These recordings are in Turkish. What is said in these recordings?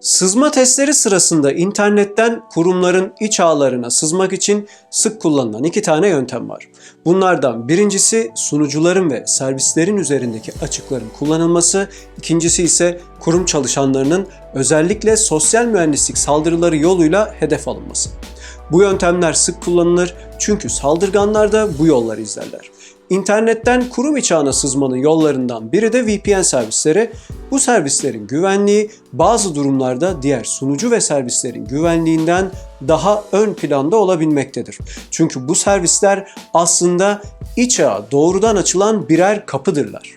Sızma testleri sırasında internetten kurumların iç ağlarına sızmak için sık kullanılan iki tane yöntem var. Bunlardan birincisi sunucuların ve servislerin üzerindeki açıkların kullanılması, ikincisi ise kurum çalışanlarının özellikle sosyal mühendislik saldırıları yoluyla hedef alınması. Bu yöntemler sık kullanılır çünkü saldırganlar da bu yolları izlerler. İnternetten kurum içi ağına sızmanın yollarından biri de VPN servisleri. Bu servislerin güvenliği bazı durumlarda diğer sunucu ve servislerin güvenliğinden daha ön planda olabilmektedir. Çünkü bu servisler aslında iç ağa doğrudan açılan birer kapıdırlar.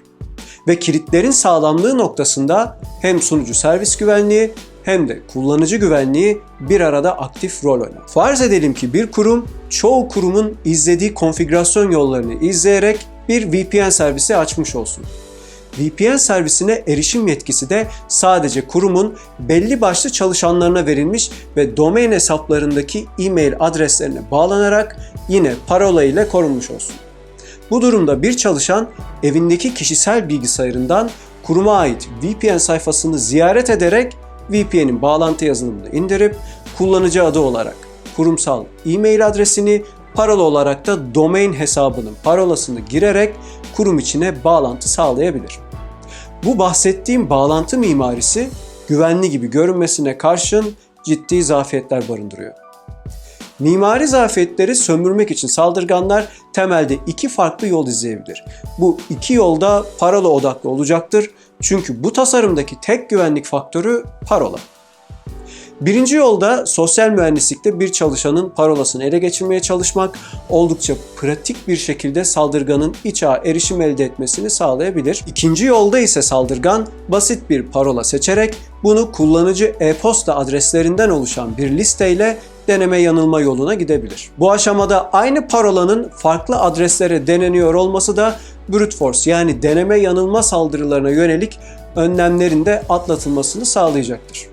Ve kilitlerin sağlamlığı noktasında hem sunucu servis güvenliği hem de kullanıcı güvenliği bir arada aktif rol oynar. Farz edelim ki bir kurum çoğu kurumun izlediği konfigürasyon yollarını izleyerek bir VPN servisi açmış olsun. VPN servisine erişim yetkisi de sadece kurumun belli başlı çalışanlarına verilmiş ve domain hesaplarındaki e-mail adreslerine bağlanarak yine parola ile korunmuş olsun. Bu durumda bir çalışan evindeki kişisel bilgisayarından kuruma ait VPN sayfasını ziyaret ederek VPN'in bağlantı yazılımını indirip kullanıcı adı olarak kurumsal e-mail adresini, parola olarak da domain hesabının parolasını girerek kurum içine bağlantı sağlayabilir. Bu bahsettiğim bağlantı mimarisi güvenli gibi görünmesine karşın ciddi zafiyetler barındırıyor. Mimari zafiyetleri sömürmek için saldırganlar temelde iki farklı yol izleyebilir. Bu iki yolda parola odaklı olacaktır. Çünkü bu tasarımdaki tek güvenlik faktörü parola. Birinci yolda sosyal mühendislikte bir çalışanın parolasını ele geçirmeye çalışmak oldukça pratik bir şekilde saldırganın iç ağa erişim elde etmesini sağlayabilir. İkinci yolda ise saldırgan basit bir parola seçerek bunu kullanıcı e-posta adreslerinden oluşan bir listeyle deneme yanılma yoluna gidebilir. Bu aşamada aynı parolanın farklı adreslere deneniyor olması da brute force yani deneme yanılma saldırılarına yönelik önlemlerin de atlatılmasını sağlayacaktır.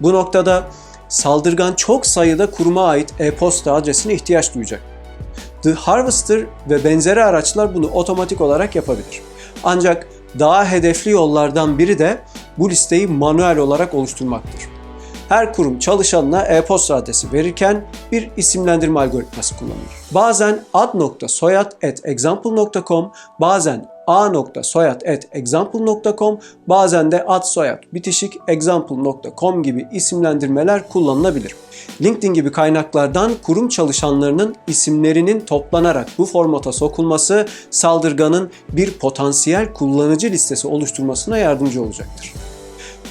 Bu noktada saldırgan çok sayıda kuruma ait e-posta adresine ihtiyaç duyacak. The Harvester ve benzeri araçlar bunu otomatik olarak yapabilir. Ancak daha hedefli yollardan biri de bu listeyi manuel olarak oluşturmaktır. Her kurum çalışanına e-posta adresi verirken bir isimlendirme algoritması kullanılır. Bazen ad.soyad.example.com, bazen a.soyad.example.com, bazen de ad bitişik example.com gibi isimlendirmeler kullanılabilir. LinkedIn gibi kaynaklardan kurum çalışanlarının isimlerinin toplanarak bu formata sokulması saldırganın bir potansiyel kullanıcı listesi oluşturmasına yardımcı olacaktır.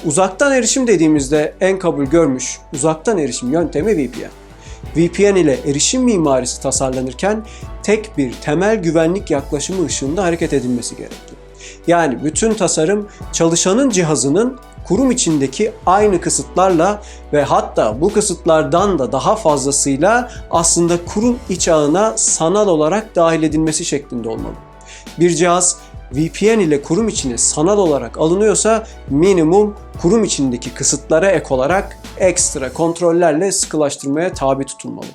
Uzaktan erişim dediğimizde en kabul görmüş uzaktan erişim yöntemi VPN. VPN ile erişim mimarisi tasarlanırken tek bir temel güvenlik yaklaşımı ışığında hareket edilmesi gerekli. Yani bütün tasarım çalışanın cihazının kurum içindeki aynı kısıtlarla ve hatta bu kısıtlardan da daha fazlasıyla aslında kurum iç ağına sanal olarak dahil edilmesi şeklinde olmalı. Bir cihaz VPN ile kurum içine sanal olarak alınıyorsa minimum kurum içindeki kısıtlara ek olarak ekstra kontrollerle sıkılaştırmaya tabi tutulmalı.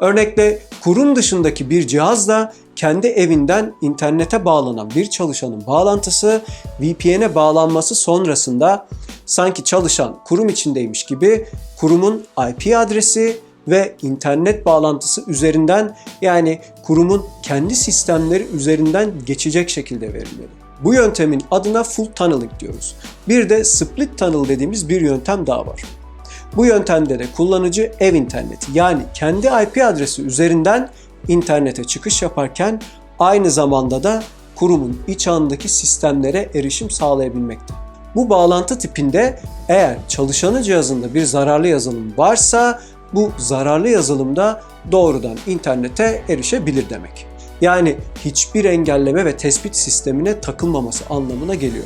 Örnekle kurum dışındaki bir cihazla kendi evinden internete bağlanan bir çalışanın bağlantısı VPN'e bağlanması sonrasında sanki çalışan kurum içindeymiş gibi kurumun IP adresi ve internet bağlantısı üzerinden yani kurumun kendi sistemleri üzerinden geçecek şekilde verilmeli. Bu yöntemin adına full tunneling diyoruz. Bir de split tunnel dediğimiz bir yöntem daha var. Bu yöntemde de kullanıcı ev interneti yani kendi IP adresi üzerinden internete çıkış yaparken aynı zamanda da kurumun iç ağındaki sistemlere erişim sağlayabilmekte. Bu bağlantı tipinde eğer çalışanı cihazında bir zararlı yazılım varsa bu zararlı yazılımda doğrudan internete erişebilir demek. Yani hiçbir engelleme ve tespit sistemine takılmaması anlamına geliyor.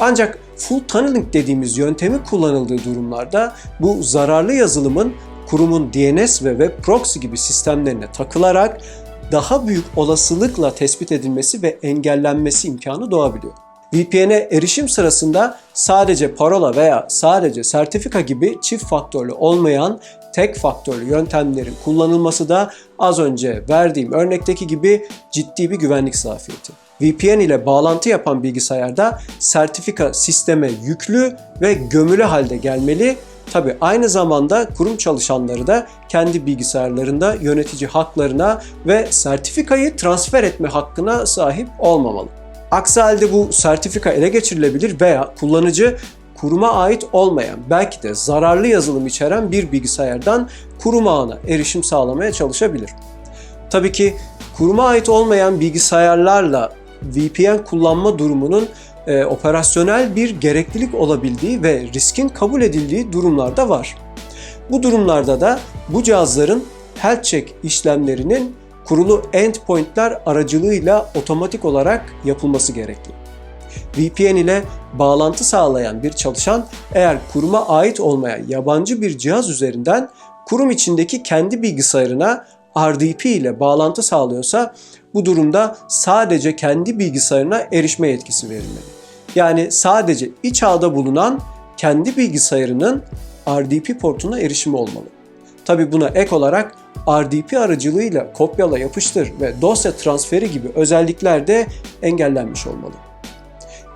Ancak full tunneling dediğimiz yöntemi kullanıldığı durumlarda bu zararlı yazılımın kurumun DNS ve web proxy gibi sistemlerine takılarak daha büyük olasılıkla tespit edilmesi ve engellenmesi imkanı doğabiliyor. VPN'e erişim sırasında sadece parola veya sadece sertifika gibi çift faktörlü olmayan tek faktörlü yöntemlerin kullanılması da az önce verdiğim örnekteki gibi ciddi bir güvenlik zafiyeti. VPN ile bağlantı yapan bilgisayarda sertifika sisteme yüklü ve gömülü halde gelmeli. Tabi aynı zamanda kurum çalışanları da kendi bilgisayarlarında yönetici haklarına ve sertifikayı transfer etme hakkına sahip olmamalı. Aksi halde bu sertifika ele geçirilebilir veya kullanıcı kuruma ait olmayan, belki de zararlı yazılım içeren bir bilgisayardan kurum ağına erişim sağlamaya çalışabilir. Tabii ki kuruma ait olmayan bilgisayarlarla VPN kullanma durumunun e, operasyonel bir gereklilik olabildiği ve riskin kabul edildiği durumlar da var. Bu durumlarda da bu cihazların health check işlemlerinin kurulu endpointler aracılığıyla otomatik olarak yapılması gerekli. VPN ile bağlantı sağlayan bir çalışan eğer kuruma ait olmayan yabancı bir cihaz üzerinden kurum içindeki kendi bilgisayarına RDP ile bağlantı sağlıyorsa bu durumda sadece kendi bilgisayarına erişme yetkisi verilmeli. Yani sadece iç ağda bulunan kendi bilgisayarının RDP portuna erişimi olmalı. Tabi buna ek olarak RDP aracılığıyla kopyala yapıştır ve dosya transferi gibi özellikler de engellenmiş olmalı.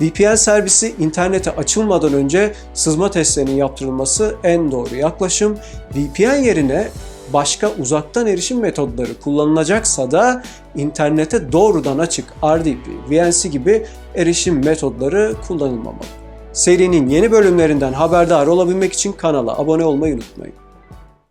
VPN servisi internete açılmadan önce sızma testlerinin yaptırılması en doğru yaklaşım. VPN yerine başka uzaktan erişim metodları kullanılacaksa da internete doğrudan açık RDP, VNC gibi erişim metodları kullanılmamalı. Serinin yeni bölümlerinden haberdar olabilmek için kanala abone olmayı unutmayın.